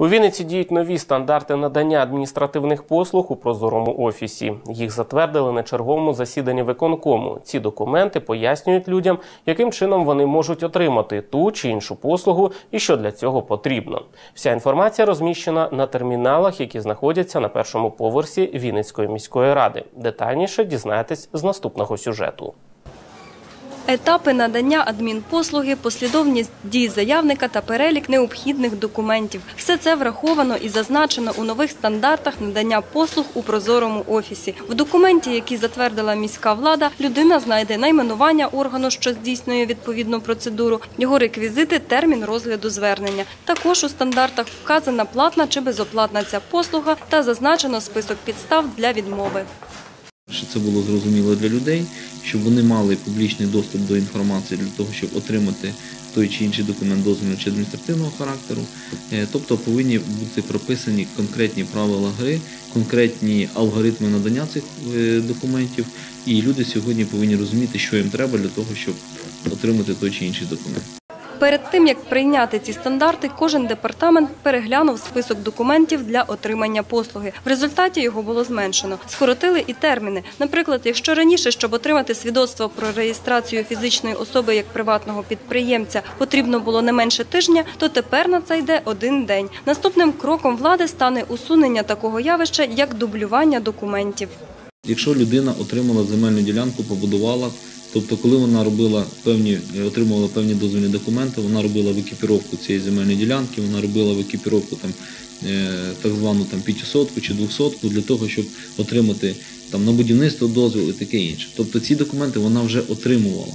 У Вінниці діють нові стандарти надання адміністративних послуг у прозорому офісі. Їх затвердили на черговому засіданні виконкому. Ці документи пояснюють людям, яким чином вони можуть отримати ту чи іншу послугу і що для цього потрібно. Вся інформація розміщена на терміналах, які знаходяться на першому поверсі Вінницької міської ради. Детальніше дізнаєтесь з наступного сюжету. Етапи надання адмінпослуги, послідовність дій заявника та перелік необхідних документів. Все це враховано і зазначено у нових стандартах надання послуг у прозорому офісі. В документі, який затвердила міська влада, людина знайде найменування органу, що здійснює відповідну процедуру, його реквізити, термін розгляду звернення. Також у стандартах вказана платна чи безоплатна ця послуга та зазначено список підстав для відмови. Щоб це було зрозуміло для людей, щоб вони мали публічний доступ до інформації для того, щоб отримати той чи інший документ дозвільного чи адміністративного характеру. Е, Тобто повинні бути прописані конкретні правила гри, конкретні алгоритми надання цих е, документів, і люди сьогодні повинні розуміти, що їм треба для того, щоб отримати той чи інший документ. Перед тим як прийняти ці стандарти, кожен департамент переглянув список документів для отримання послуги. В результаті його було зменшено. Скоротили і терміни. Наприклад, якщо раніше, щоб отримати свідоцтво про реєстрацію фізичної особи як приватного підприємця, потрібно було не менше тижня, то тепер на це йде один день. Наступним кроком влади стане усунення такого явища, як дублювання документів. Якщо людина отримала земельну ділянку, побудувала, тобто коли вона робила певні, отримувала певні дозвільні документи, вона робила викіпіровку цієї земельної ділянки, вона робила викіпіровку там, е, так звану там, п'ятисотку чи двохсотку для того, щоб отримати там, на будівництво дозвіл і таке інше. Тобто ці документи вона вже отримувала.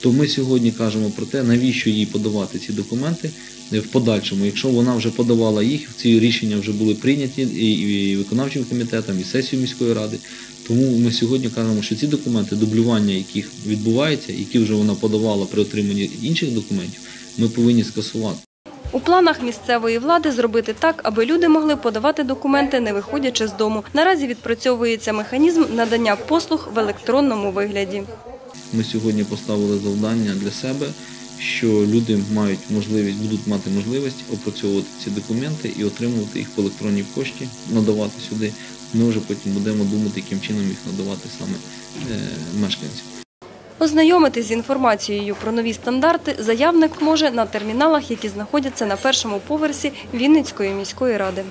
То ми сьогодні кажемо про те, навіщо їй подавати ці документи в подальшому, якщо вона вже подавала їх, ці рішення вже були прийняті і, виконавчим комітетом, і сесією міської ради. Тому ми сьогодні кажемо, що ці документи, дублювання яких відбувається, які вже вона подавала при отриманні інших документів, ми повинні скасувати. У планах місцевої влади зробити так, аби люди могли подавати документи, не виходячи з дому. Наразі відпрацьовується механізм надання послуг в електронному вигляді. Ми сьогодні поставили завдання для себе, що люди мають можливість, будуть мати можливість опрацьовувати ці документи і отримувати їх по електронній пошті, надавати сюди. Ми вже потім будемо думати, яким чином їх надавати саме е, мешканцям. Ознайомитись з інформацією про нові стандарти заявник може на терміналах, які знаходяться на першому поверсі Вінницької міської ради.